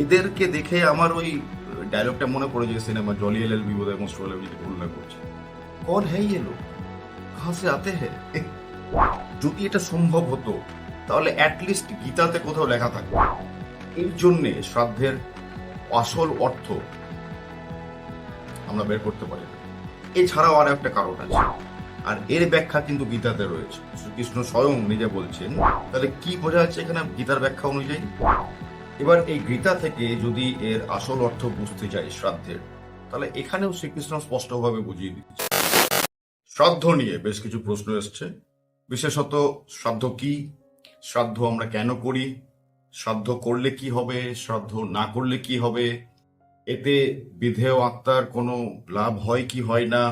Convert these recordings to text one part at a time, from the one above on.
এদেরকে দেখে আমার ওই ডায়লগটা মনে পড়ে যে সিনেমা জলি এল এল বিবোধ এবং স্টোল এল ভুলনা করছে। কন হ্যাঁ এলো হাসে আতে হ্যাঁ যদি এটা সম্ভব হতো, তাহলে অ্যাটলিস্ট গীতাতে কোথাও লেখা থাকে এর জন্যে শ্রাদ্ধের আসল অর্থ আমরা বের করতে পারি এছাড়াও আর একটা কারণ আছে। আর এর ব্যাখ্যা কিন্তু গীতাতে রয়েছে। শ্রীকৃষ্ণ স্বয়ং নিজে বলছেন, তাহলে কি বোঝা যাচ্ছে এখানে গীতার ব্যাখ্যা অনুযায়ী? এবার এই গীতা থেকে যদি এর আসল অর্থ বুঝতে চাই শ্রাদ্ধের, তাহলে এখানেও শ্রীকৃষ্ণ স্পষ্টভাবে বুঝিয়ে দিচ্ছে শ্রাদ্ধ নিয়ে বেশ কিছু প্রশ্ন এসছে। বিশেষত, শ্রাদ্ধ কি? শ্রাদ্ধ আমরা কেন করি? শ্রাদ্ধ করলে কি হবে? শ্রাদ্ধ না করলে কি হবে? এতে বিধেয় আত্মার কোনো লাভ হয় কি হয় না?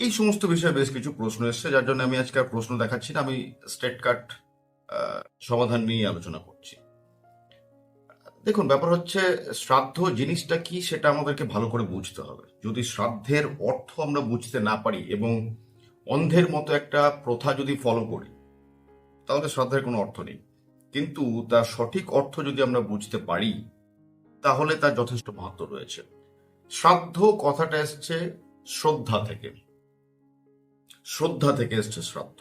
এই সমস্ত বিষয়ে বেশ কিছু প্রশ্ন এসছে, যার জন্য আমি আজকে প্রশ্ন দেখাচ্ছি না। আমি স্টেট কাট সমাধান নিয়ে আলোচনা করছি। দেখুন, ব্যাপার হচ্ছে শ্রাদ্ধ জিনিসটা কি সেটা আমাদেরকে ভালো করে বুঝতে হবে। যদি শ্রাদ্ধের অর্থ আমরা বুঝতে না পারি এবং অন্ধের মতো একটা প্রথা যদি ফলো করি, তাহলে শ্রাদ্ধের কোনো অর্থ নেই। কিন্তু তার সঠিক অর্থ যদি আমরা বুঝতে পারি, তাহলে তার যথেষ্ট মাহাত্ম রয়েছে। শ্রাদ্ধ কথাটা এসছে শ্রদ্ধা থেকে। শ্রদ্ধা থেকে এসছে শ্রাদ্ধ।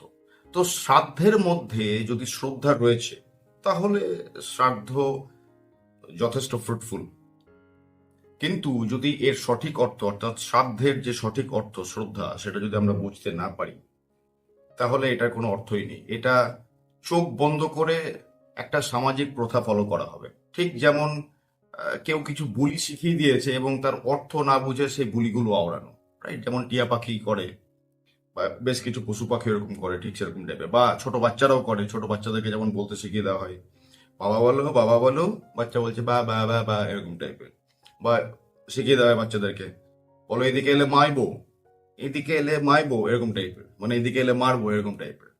তো শ্রাদ্ধের মধ্যে যদি শ্রদ্ধা রয়েছে, তাহলে শ্রাদ্ধ যথেষ্ট ফ্রুটফুল কিন্তু যদি এর সঠিক অর্থ, অর্থাৎ শ্রাদ্ধের যে সঠিক অর্থ শ্রদ্ধা, সেটা যদি আমরা বুঝতে না পারি, তাহলে এটার কোনো অর্থই নেই। এটা চোখ বন্ধ করে একটা সামাজিক প্রথা ফলো করা হবে। ঠিক যেমন কেউ কিছু বুলি শিখিয়ে দিয়েছে এবং তার অর্থ না বুঝে সেই বুলিগুলো আওড়ানো রাইট যেমন টিয়া পাখি করে, বা বেশ কিছু পশু পাখি এরকম করে, ঠিক সেরকম টাইপের বা ছোট বাচ্চারাও করে, ছোট বাচ্চাদেরকে যেমন বলতে শিখিয়ে দেওয়া হয় বাবা বলো বাবা বলো, বাচ্চা বলছে বা বা বা বা, এরকম টাইপের বা শিখিয়ে দেওয়া হয় বাচ্চাদেরকে। বলো, এদিকে এলে মাইবো এদিকে এলে মাইবো এরকম টাইপের মানে এদিকে এলে মারবো, এরকম টাইপের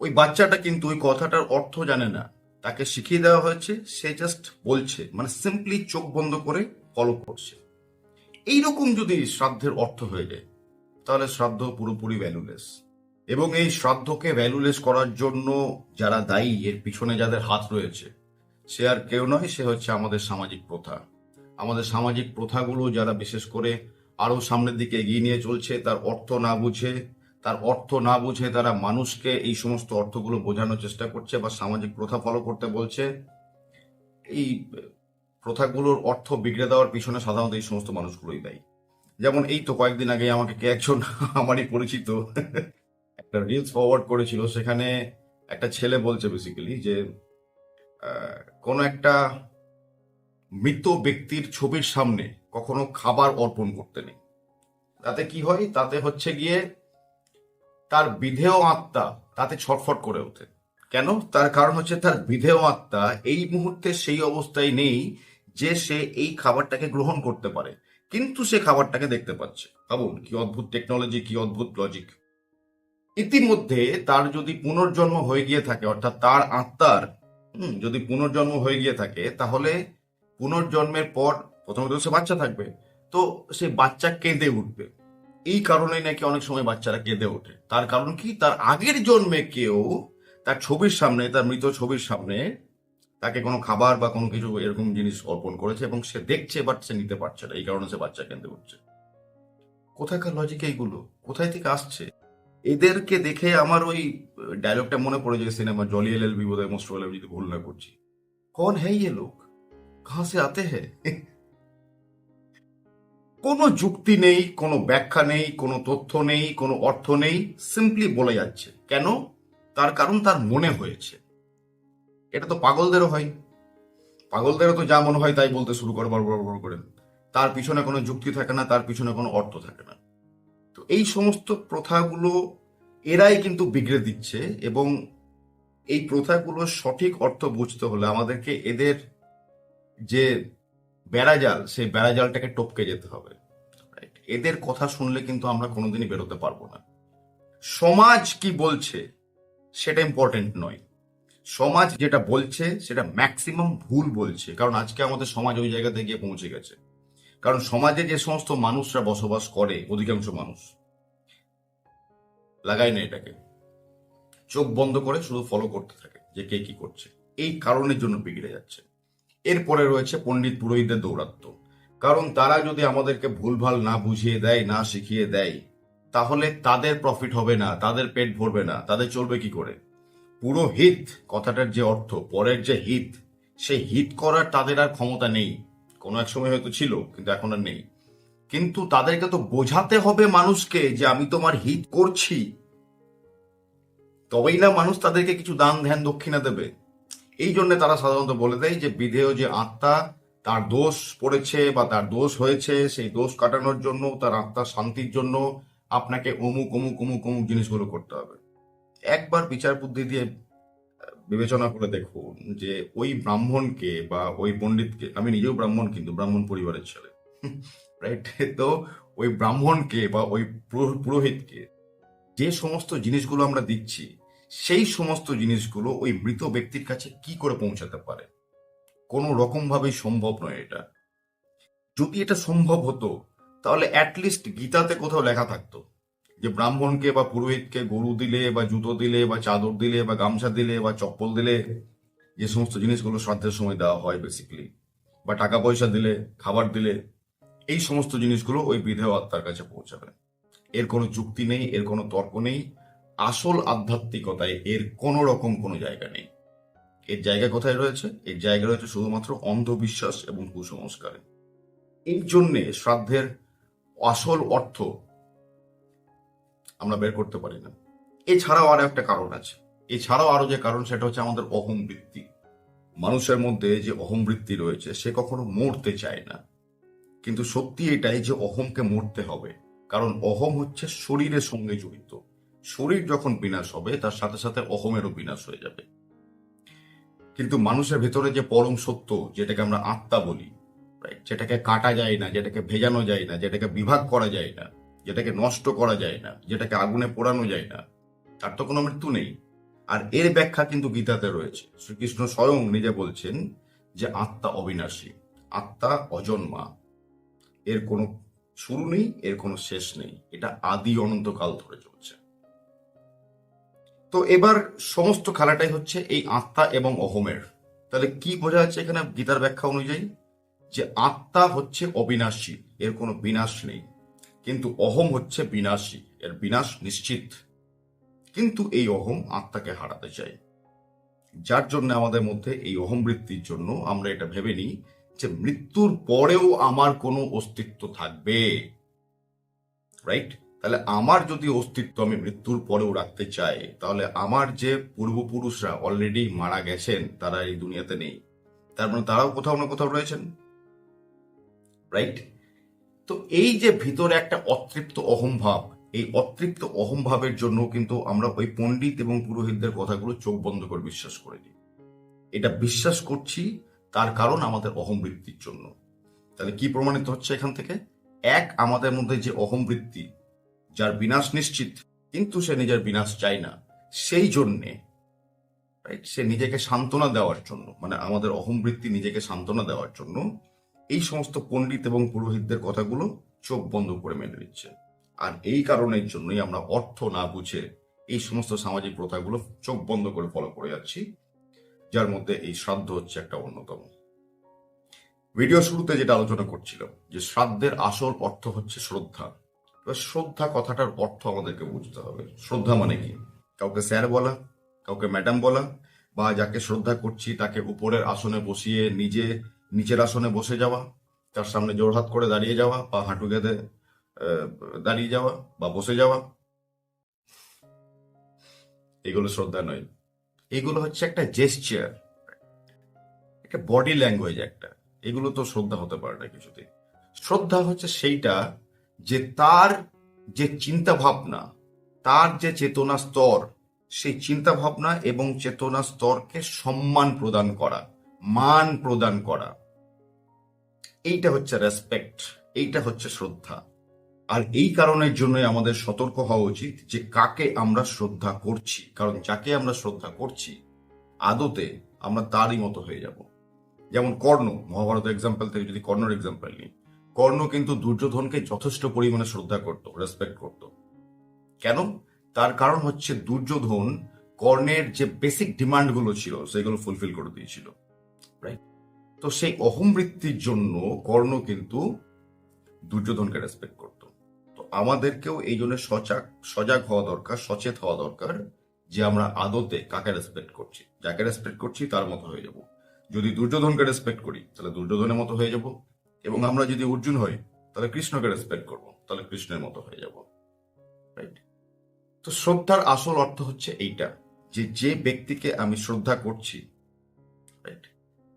ওই বাচ্চাটা কিন্তু ওই কথাটার অর্থ জানে না। তাকে শিখিয়ে দেওয়া হয়েছে, সে জাস্ট বলছে মানে সিম্পলি চোখ বন্ধ করে ফলো করছে। এইরকম যদি শ্রাদ্ধের অর্থ হয়ে যায়, তাহলে শ্রাদ্ধ পুরোপুরি ভ্যালুলেস এবং এই শ্রাদ্ধকে ভ্যালুলেস করার জন্য যারা দায়ী, এর পিছনে যাদের হাত রয়েছে, সে আর কেউ নয়, সে হচ্ছে আমাদের সামাজিক প্রথা। আমাদের সামাজিক প্রথাগুলো যারা বিশেষ করে আরও সামনের দিকে এগিয়ে নিয়ে চলছে, তার অর্থ না বুঝে, তার অর্থ না বুঝে তারা মানুষকে এই সমস্ত অর্থগুলো বোঝানোর চেষ্টা করছে বা সামাজিক প্রথা ফলো করতে বলছে, এই প্রথাগুলোর অর্থ বিগড়ে দেওয়ার পিছনে সাধারণত এই সমস্ত মানুষগুলোই দায়ী। যেমন এই তো কয়েকদিন আগে আমাকে কে একজন, আমারই পরিচিত একটা রিলস ফরওয়ার্ড করেছিল, সেখানে একটা ছেলে বলছে বেসিক্যালি যে কোনো একটা মৃত ব্যক্তির ছবির সামনে কখনো খাবার অর্পণ করতে নেই। তাতে কি হয়? তাতে হচ্ছে গিয়ে তার বিধেয় আত্মা তাতে ছটফট করে ওঠে। কেন? তার কারণ হচ্ছে তার বিধেয় আত্মা এই মুহূর্তে সেই অবস্থায় নেই যে সে এই খাবারটাকে গ্রহণ করতে পারে। কিন্তু সে খাবারটাকে দেখতে পাচ্ছে। ভাবুন, কি অদ্ভুত টেকনোলজি কি অদ্ভুত লজিক ইতিমধ্যে তার যদি পুনর্জন্ম হয়ে গিয়ে থাকে, অর্থাৎ তার আত্মার যদি পুনর্জন্ম হয়ে গিয়ে থাকে, তাহলে পুনর্জন্মের পর প্রথমত সে বাচ্চা থাকবে, তো সে বাচ্চা কেঁদে উঠবে। এই কারণেই নাকি অনেক সময় বাচ্চারা কেঁদে ওঠে। তার কারণ কি? তার আগের জন্মে কেউ তার ছবির সামনে, তার মৃত ছবির সামনে তাকে কোনো খাবার বা কোনো কিছু এরকম জিনিস অর্পণ করেছে এবং সে দেখছে বাট সে নিতে পারছে না। এই কারণে সে বাচ্চা কেঁদে উঠছে। কোথাকার লজিক এইগুলো? কোথায় থেকে আসছে? এদেরকে দেখে আমার ওই ডায়লগটা মনে পড়ে যায় cinema Jolly L L B বোধ হয় যদি ভুল না করছি। কন হ্যাঁ ইয়ে লোক? কাহা সে আতে হে? কোনো যুক্তি নেই, কোনো ব্যাখ্যা নেই, কোনো তথ্য নেই, কোনো অর্থ নেই সিম্পলি বলে যাচ্ছে। কেন? তার কারণ তার মনে হয়েছে। এটা তো পাগলদেরও হয়। পাগলদেরও তো যা মনে হয় তাই বলতে শুরু করে বড় বড় করে। তার পিছনে কোনো যুক্তি থাকে না, তার পিছনে কোনো অর্থ থাকে না। তো এই সমস্ত প্রথাগুলো এরাই কিন্তু বিগড়ে দিচ্ছে এবং এই প্রথাগুলোর সঠিক অর্থ বুঝতে হলে আমাদেরকে এদের যে বেড়াজাল, সেই বেড়াজালটাকে টপকে যেতে হবে? এদের কথা শুনলে কিন্তু আমরা কোনোদিনই বেরোতে পারব না। সমাজ কি বলছে সেটা ইম্পর্টেন্ট নয়। সমাজ যেটা বলছে সেটা ম্যাক্সিমাম ভুল বলছে, কারণ আজকে আমাদের সমাজ ওই জায়গাতে গিয়ে পৌঁছে গেছে। কারণ সমাজে যে সমস্ত মানুষরা বসবাস করে, অধিকাংশ মানুষ, লাগায় না এটাকে। চোখ বন্ধ করে শুধু ফলো করতে থাকে যে কে কি করছে। এই কারণের জন্য বিগড়ে যাচ্ছে। এরপরে রয়েছে পণ্ডিত পুরোহিতদের দৌরাত্ম কারণ তারা যদি আমাদেরকে ভুলভাল না বুঝিয়ে দেয়, না শিখিয়ে দেয়, তাহলে তাদের প্রফিট হবে না, তাদের পেট ভরবে না, তাদের চলবে কি করে? পুরো হিত কথাটার যে অর্থ, পরের যে হিত সেই হিত করার তাদের আর ক্ষমতা নেই। কোনো এক সময় হয়তো ছিল, কিন্তু এখন আর নেই। কিন্তু তাদেরকে তো বোঝাতে হবে মানুষকে যে আমি তোমার হিত করছি। তবেই না মানুষ তাদেরকে কিছু দান ধ্যান দক্ষিণা দেবে। এই জন্য তারা সাধারণত বলে দেয় যে, বিধেয় যে আত্মা, তার দোষ পড়েছে বা তার দোষ হয়েছে, সেই দোষ কাটানোর জন্য, তার আত্মার শান্তির জন্য আপনাকে অমুক অমুক অমুক অমুক জিনিসগুলো করতে হবে। একবার বিচার বুদ্ধি দিয়ে বিবেচনা করে দেখুন যে ওই ব্রাহ্মণকে বা ওই পণ্ডিতকে, আমি নিজেও ব্রাহ্মণ কিন্তু, ব্রাহ্মণ পরিবারের ছেলে রাইট তো ওই ব্রাহ্মণকে বা ওই পুরোহিতকে যে সমস্ত জিনিসগুলো আমরা দিচ্ছি, সেই সমস্ত জিনিসগুলো ওই মৃত ব্যক্তির কাছে কি করে পৌঁছাতে পারে? কোনো রকম ভাবেই সম্ভব নয় এটা। যদি এটা সম্ভব হতো, তাহলে অ্যাটলিস্ট গীতাতে কোথাও লেখা থাকতো। যে ব্রাহ্মণকে বা পুরোহিতকে গরু দিলে বা জুতো দিলে বা চাদর দিলে বা গামছা দিলে বা চপ্পল দিলে যে সমস্ত জিনিসগুলো শ্রাদ্ধের সময় দেওয়া হয় বেসিক্যালি বা টাকা পয়সা দিলে, খাবার দিলে, এই সমস্ত জিনিসগুলো ওই বিধেয় আত্মার কাছে পৌঁছাবে। এর কোনো যুক্তি নেই, এর কোনো তর্ক নেই। আসল আধ্যাত্মিকতায় এর কোনো রকম কোনো জায়গা নেই। এর জায়গা কোথায় রয়েছে? এর জায়গা রয়েছে শুধুমাত্র অন্ধবিশ্বাস এবং কুসংস্কারে। এই জন্যে শ্রাদ্ধের আসল অর্থ আমরা বের করতে পারি না। এছাড়াও আরও একটা কারণ আছে। এছাড়াও আরও যে কারণ, সেটা হচ্ছে আমাদের অহম বৃত্তি মানুষের মধ্যে যে অহম বৃত্তি রয়েছে, সে কখনো মরতে চায় না। কিন্তু সত্যি এটাই যে অহমকে মরতে হবে। কারণ অহম হচ্ছে শরীরের সঙ্গে জড়িত। শরীর যখন বিনাশ হবে, তার সাথে সাথে অহমেরও বিনাশ হয়ে যাবে। কিন্তু মানুষের ভেতরে যে পরম সত্য, যেটাকে আমরা আত্মা বলি? যেটাকে কাটা যায় না, যেটাকে ভেজানো যায় না, যেটাকে বিভাগ করা যায় না যেটাকে নষ্ট করা যায় না, যেটাকে আগুনে পোড়ানো যায় না, তার তো কোনো মৃত্যু নেই। আর এর ব্যাখ্যা কিন্তু গীতাতে রয়েছে। শ্রীকৃষ্ণ স্বয়ং নিজে বলছেন যে আত্মা অবিনাশী, আত্মা অজন্মা। এর কোনো শুরু নেই, এর কোনো শেষ নেই। এটা আদি অনন্তকাল ধরে চলছে। তো এবার সমস্ত খেলাটাই হচ্ছে এই আত্মা এবং অহমের। তাহলে কি বোঝা যাচ্ছে এখানে গীতার ব্যাখ্যা অনুযায়ী? যে আত্মা হচ্ছে অবিনাশী, এর কোনো বিনাশ নেই। কিন্তু অহম হচ্ছে বিনাশী, এর বিনাশ নিশ্চিত। কিন্তু এই অহম আত্মাকে হারাতে চাই। যার জন্য আমাদের মধ্যে এই অহম বৃত্তির জন্য আমরা এটা ভেবে নিই যে মৃত্যুর পরেও আমার কোনো অস্তিত্ব থাকবে। রাইট তাহলে আমার যদি অস্তিত্ব আমি মৃত্যুর পরেও রাখতে চাই, তাহলে আমার যে পূর্বপুরুষরা অলরেডি মারা গেছেন, তারা এই দুনিয়াতে নেই। তার মানে তারাও কোথাও না কোথাও রয়েছেন। রাইট তো এই যে ভিতরে একটা অতৃপ্ত অহংভাব, এই অতৃপ্ত অহংভাবের জন্য কিন্তু আমরা ওই পণ্ডিত এবং পুরোহিতদের কথাগুলো চোখ বন্ধ করে বিশ্বাস করে দিই এটা বিশ্বাস করছি, তার কারণ আমাদের অহমবৃত্তির জন্য। তাহলে কি প্রমাণিত হচ্ছে এখান থেকে? এক, আমাদের মধ্যে যে অহমবৃত্তি যার বিনাশ নিশ্চিত, কিন্তু সে নিজের বিনাশ চায় না, সেই জন্যে রাইট সে নিজেকে সান্ত্বনা দেওয়ার জন্য মানে আমাদের অহমবৃত্তি নিজেকে সান্ত্বনা দেওয়ার জন্য এই সমস্ত পণ্ডিত এবং পুরোহিতদের কথাগুলো চোখ বন্ধ করে মেনে নিচ্ছে। আর এই কারণের জন্যই আমরা অর্থ না বুঝে এই সমস্ত সামাজিক প্রথাগুলো চোখ বন্ধ করে ফলো করে যাচ্ছি, যার মধ্যে এই শ্রাদ্ধ হচ্ছে একটা অন্যতম। ভিডিও শুরুতে যেটা আলোচনা করছিলাম, যে শ্রাদ্ধের আসল অর্থ হচ্ছে শ্রদ্ধা। এবার শ্রদ্ধা কথাটার অর্থ আমাদেরকে বুঝতে হবে। শ্রদ্ধা মানে কি? কাউকে স্যার বলা, কাউকে ম্যাডাম বলা, বা যাকে শ্রদ্ধা করছি তাকে উপরের আসনে বসিয়ে নিজে নিচের আসনে বসে যাওয়া, তার সামনে জোরহাত করে দাঁড়িয়ে যাওয়া বা হাঁটু গেঁধে দাঁড়িয়ে যাওয়া বা বসে যাওয়া। এগুলো শ্রদ্ধা নয়। এগুলো হচ্ছে একটা জেস্টার একটা বডি ল্যাঙ্গুয়েজ একটা। এগুলো তো শ্রদ্ধা হতে পারে না কিছুতে শ্রদ্ধা হচ্ছে সেইটা যে তার যে চিন্তা ভাবনা তার যে চেতনা স্তর, সেই চিন্তা ভাবনা এবং চেতনা স্তরকে সম্মান প্রদান করা, মান প্রদান করা। এইটা হচ্ছে রেসপেক্ট এইটা হচ্ছে শ্রদ্ধা। আর এই কারণের জন্যই আমাদের সতর্ক হওয়া উচিত যে কাকে আমরা শ্রদ্ধা করছি। কারণ যাকে আমরা শ্রদ্ধা করছি, আদতে আমরা তারই মতো হয়ে যাব। যেমন কর্ণ, মহাভারত এক্সাম্পল থেকে যদি কর্ণর এক্সাম্পল নিই, কর্ণ কিন্তু দুর্যোধনকে যথেষ্ট পরিমাণে শ্রদ্ধা করত রেসপেক্ট করত। কেন? তার কারণ হচ্ছে দুর্যোধন কর্ণের যে বেসিক ডিমান্ডগুলো ছিল, সেগুলো ফুলফিল করে দিয়েছিল। রাইট তো সেই অহমবৃত্তির জন্য কর্ণ কিন্তু দুর্যোধনকে রেসপেক্ট করত। তো আমাদেরকেও এই জন্য সজাগ সজাগ হওয়া দরকার, সচেত হওয়া দরকার যে আমরা আদতে কাকে রেসপেক্ট করছি। যাকে রেসপেক্ট করছি তার মতো হয়ে যাব। যদি দুর্যোধনকে রেসপেক্ট করি, তাহলে দুর্যোধনের মতো হয়ে যাব। এবং আমরা যদি অর্জুন হই, তাহলে কৃষ্ণকে রেসপেক্ট করব, তাহলে কৃষ্ণের মতো হয়ে যাব। রাইট তো শ্রদ্ধার আসল অর্থ হচ্ছে এইটা, যে যে ব্যক্তিকে আমি শ্রদ্ধা করছি রাইট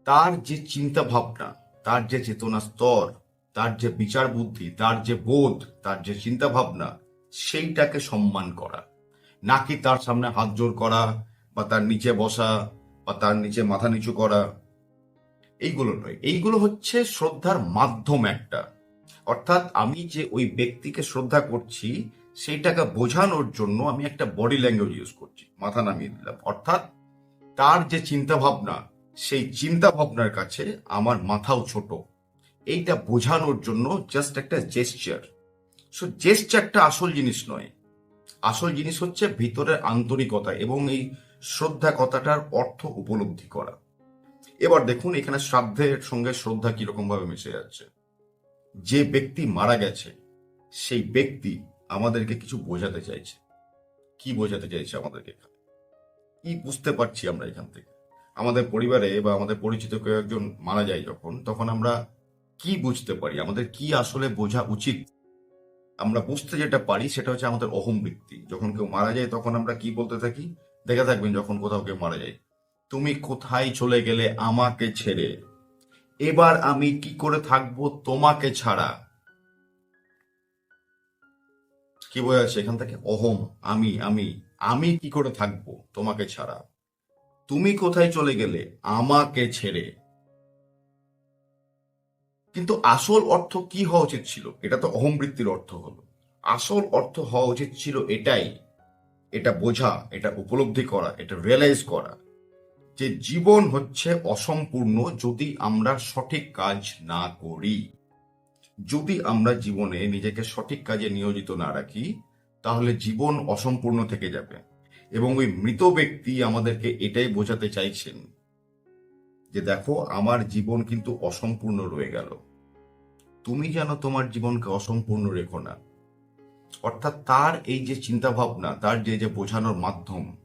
তার যে চিন্তা ভাবনা তার যে চেতনা স্তর, তার যে বিচার বুদ্ধি, তার যে বোধ, তার যে চিন্তা ভাবনা সেইটাকে সম্মান করা। নাকি তার সামনে হাত জোর করা বা তার নিচে বসা বা তার নিচে মাথা নিচু করা। এইগুলো নয়। এইগুলো হচ্ছে শ্রদ্ধার মাধ্যম একটা। অর্থাৎ আমি যে ওই ব্যক্তিকে শ্রদ্ধা করছি, সেইটাকে বোঝানোর জন্য আমি একটা বডি ল্যাঙ্গুয়েজ ইউজ করছি। মাথা নামিয়ে দিলাম। অর্থাৎ তার যে চিন্তা ভাবনা সেই চিন্তা ভাবনার কাছে আমার মাথাও ছোট। এইটা বোঝানোর জন্য জাস্ট একটা জেস্টার সো জেস্টারটা আসল জিনিস নয়। আসল জিনিস হচ্ছে ভিতরের আন্তরিকতা এবং এই শ্রদ্ধা কথাটার অর্থ উপলব্ধি করা। এবার দেখুন এখানে শ্রাদ্ধের সঙ্গে শ্রদ্ধা কীরকম ভাবে মিশে যাচ্ছে। যে ব্যক্তি মারা গেছে, সেই ব্যক্তি আমাদেরকে কিছু বোঝাতে চাইছে। কি বোঝাতে চাইছে আমাদেরকে? এখানে? কি বুঝতে পারছি আমরা এখান থেকে? আমাদের পরিবারে বা আমাদের পরিচিত কেউ একজন মারা যায় যখন, তখন আমরা কি বুঝতে পারি? আমাদের কি আসলে বোঝা উচিত? আমরা বুঝতে যেটা পারি সেটা হচ্ছে আমাদের অহম বৃত্তি। যখন কেউ মারা যায় তখন আমরা কি বলতে থাকি? দেখে থাকবেন যখন কোথাও কেউ মারা যায়, তুমি কোথায় চলে গেলে আমাকে ছেড়ে? এবার আমি কি করে থাকব তোমাকে ছাড়া? কি বোঝা যাচ্ছে? এখান থেকে অহম, আমি আমি আমি কি করে থাকব তোমাকে ছাড়া? তুমি কোথায় চলে গেলে আমাকে ছেড়ে। কিন্তু আসল অর্থ কি হওয়া উচিত ছিল? এটা তো অহমবৃত্তির অর্থ হলো। আসল অর্থ হওয়া উচিত ছিল এটাই, এটা বোঝা, এটা উপলব্ধি করা, এটা রিয়েলাইজ করা যে জীবন হচ্ছে অসম্পূর্ণ যদি আমরা সঠিক কাজ না করি। যদি আমরা জীবনে নিজেকে সঠিক কাজে নিয়োজিত না রাখি, তাহলে জীবন অসম্পূর্ণ থেকে যাবে। এবং ওই মৃত ব্যক্তি আমাদেরকে এটাই বোঝাতে চাইছেন যে দেখো, আমার জীবন কিন্তু অসম্পূর্ণ রয়ে গেল। তুমি যেন তোমার জীবনকে অসম্পূর্ণ রেখো না। অর্থাৎ তার এই যে চিন্তা ভাবনা তার যে যে বোঝানোর মাধ্যম,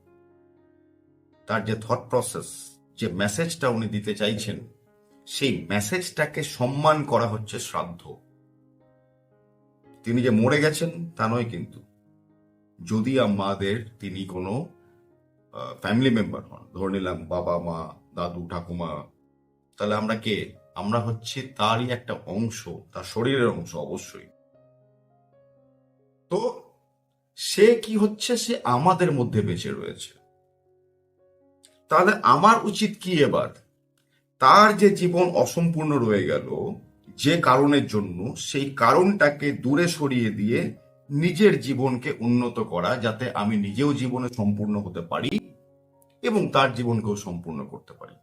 তার যে থট প্রসেস যে মেসেজটা উনি দিতে চাইছেন, সেই মেসেজটাকে সম্মান করা হচ্ছে শ্রাদ্ধ। তিনি যে মরে গেছেন, তা নয় কিন্তু। যদি আমাদের তিনি কোনো ফ্যামিলি মেম্বার হন, ধরে নিলাম বাবা, মা, দাদু, ঠাকুমা, তাহলে আমরা কে? আমরা হচ্ছে তারই একটা অংশ, তার শরীরের অংশ অবশ্যই। তো সে কি হচ্ছে? সে আমাদের মধ্যে বেঁচে রয়েছে। তাহলে আমার উচিত কি এবার? তার যে জীবন অসম্পূর্ণ রয়ে গেল, যে কারণের জন্য সেই কারণটাকে দূরে সরিয়ে দিয়ে নিজের জীবনকে উন্নত করা যাতে আমি নিজেও জীবনে সম্পূর্ণ হতে পারি এবং তার জীবনকেও সম্পূর্ণ করতে পারি।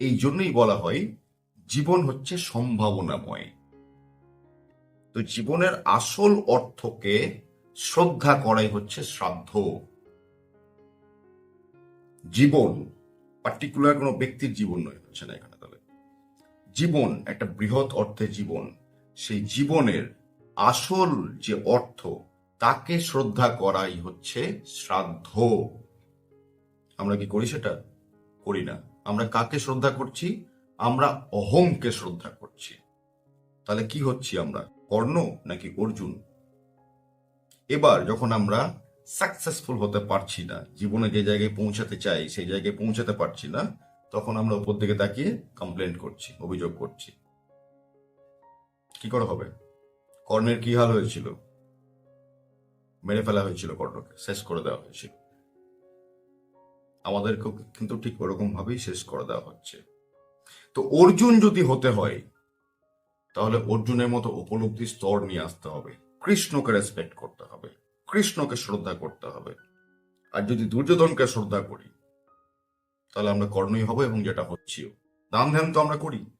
এই জন্যই বলা হয়, জীবন হচ্ছে সম্ভাবনাময়। তো জীবনের আসল অর্থকে শ্রদ্ধা করাই হচ্ছে শ্রাদ্ধ। জীবন পার্টিকুলার কোনো ব্যক্তির জীবন নয়, হচ্ছে না এখানে তাহলে। জীবন, একটা বৃহৎ অর্থে জীবন, সেই জীবনের আসল যে অর্থ, তাকে শ্রদ্ধা করাই হচ্ছে শ্রাদ্ধ। আমরা কি করি সেটা? করি না। আমরা কাকে শ্রদ্ধা করছি? আমরা অহংকে শ্রদ্ধা করছি। তাহলে কি হচ্ছি আমরা? কর্ণ নাকি অর্জুন? এবার যখন আমরা সাকসেসফুল হতে পারছি না, জীবনে যে জায়গায় পৌঁছাতে চাই, সেই জায়গায় পৌঁছাতে পারছি না, তখন আমরা উপর দিকে তাকিয়ে কমপ্লেন করছি, অভিযোগ করছি। কি করে হবে? কর্ণের কি হাল হয়েছিল? মেরে ফেলা হয়েছিল কর্ণকে, শেষ করে দেওয়া হয়েছিল। আমাদেরকেও কিন্তু ঠিক ওরকম ভাবেই শেষ করে দেওয়া হচ্ছে। তো অর্জুন যদি হতে হয়, তাহলে অর্জুনের মতো উপলব্ধি স্তর নিয়ে আসতে হবে। কৃষ্ণকে রেসপেক্ট করতে হবে, কৃষ্ণকে শ্রদ্ধা করতে হবে। আর যদি দুর্যোধনকে শ্রদ্ধা করি, তাহলে আমরা কর্ণই হব এবং যেটা হচ্ছিও। দান ধ্যান তো আমরা করি।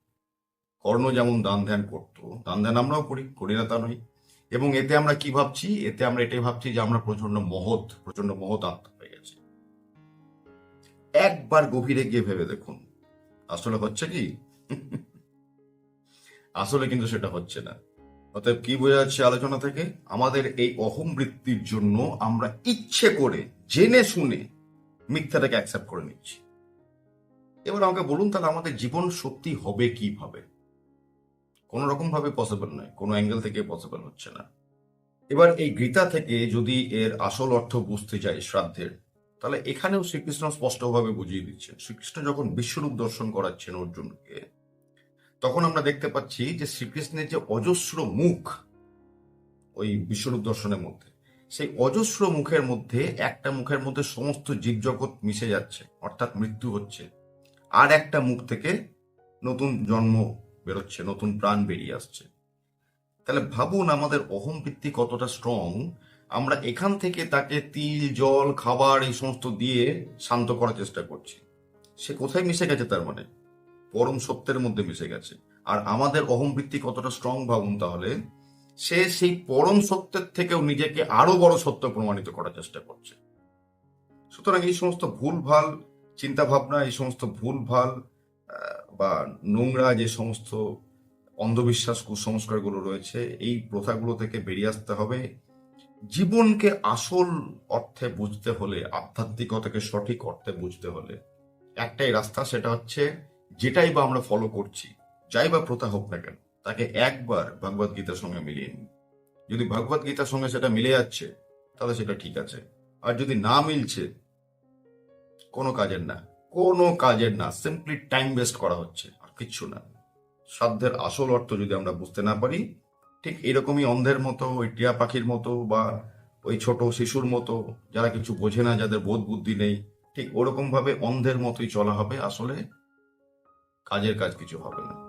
কর্ণ যেমন দান ধ্যান করতো, দান ধ্যান আমরাও করি করি না তা নয়। এবং এতে আমরা কি ভাবছি? এতে আমরা এটাই ভাবছি যে আমরা প্রচণ্ড মহৎ প্রচণ্ড মহৎ আত্মা হয়ে গেছে। একবার গভীরে গিয়ে ভেবে দেখুন। আসলে হচ্ছে কি? আসলে কিন্তু সেটা হচ্ছে না। অতএব কি বোঝা যাচ্ছে আলোচনা থেকে? আমাদের এই অহম বৃত্তির জন্য আমরা ইচ্ছে করে, জেনে শুনে মিথ্যাটাকে অ্যাকসেপ্ট করে নিচ্ছি। এবার আমাকে বলুন তাহলে আমাদের জীবন সত্যি হবে কীভাবে? কোন রকম ভাবে পসিবল নয়, কোনো অ্যাঙ্গেল থেকে পসিবল হচ্ছে না। এবার এই গীতা থেকে যদি এর আসল অর্থ বুঝতে চাই শ্রাদ্ধের, তাহলে এখানেও শ্রীকৃষ্ণ স্পষ্টভাবে বুঝিয়ে দিচ্ছেন শ্রীকৃষ্ণ যখন বিশ্বরূপ দর্শন করাচ্ছেন অর্জুনকে, তখন আমরা দেখতে পাচ্ছি যে শ্রীকৃষ্ণের যে অজস্র মুখ, ওই বিশ্বরূপ দর্শনের মধ্যে, সেই অজস্র মুখের মধ্যে, একটা মুখের মধ্যে সমস্ত জীবজগৎ মিশে যাচ্ছে, অর্থাৎ মৃত্যু হচ্ছে। আর একটা মুখ থেকে নতুন জন্ম বেরোচ্ছে নতুন প্রাণ বেরিয়ে আসছে। তাহলে ভাবুন আমাদের অহম বৃত্তি কতটা স্ট্রং আমরা এখান থেকে তাকে তিল জল খাবার এই সমস্ত দিয়ে শান্ত করার চেষ্টা করছি। সে কোথায় মিশে গেছে তার মানে? পরম সত্যের মধ্যে মিশে গেছে। আর আমাদের অহম বৃত্তি কতটা স্ট্রং ভাবুন তাহলে সে সেই পরম সত্যের থেকেও নিজেকে আরও বড় সত্য প্রমাণিত করার চেষ্টা করছে। সুতরাং এই সমস্ত ভুলভাল চিন্তা ভাবনা এই সমস্ত ভুলভাল আহ, বা নোংরা যে সমস্ত অন্ধবিশ্বাস কুসংস্কারগুলো রয়েছে, এই প্রথাগুলো থেকে বেরিয়ে আসতে হবে। জীবনকে আসল অর্থে বুঝতে হলে, আধ্যাত্মিকতাকে সঠিক অর্থে বুঝতে হলে একটাই রাস্তা, সেটা হচ্ছে যেটাই বা আমরা ফলো করছি, যাই বা প্রথা হোক না কেন, তাকে একবার ভগবত গীতার সঙ্গে মিলিয়ে নিন। যদি ভগবত গীতার সঙ্গে সেটা মিলে যাচ্ছে, তাহলে সেটা ঠিক আছে। আর যদি না মিলছে, কোনো কাজের না। কোনো কাজের না সিম্পলি টাইম ওয়েস্ট করা হচ্ছে আর কিচ্ছু না। সাধ্যের আসল অর্থ যদি আমরা বুঝতে না পারি, ঠিক এরকমই অন্ধের মতো, ওই টিয়া পাখির মতো বা ওই ছোট শিশুর মতো, যারা কিছু বোঝে না, যাদের বোধ বুদ্ধি নেই, ঠিক ওরকমভাবে অন্ধের মতোই চলা হবে। আসলে কাজের কাজ কিছু হবে না।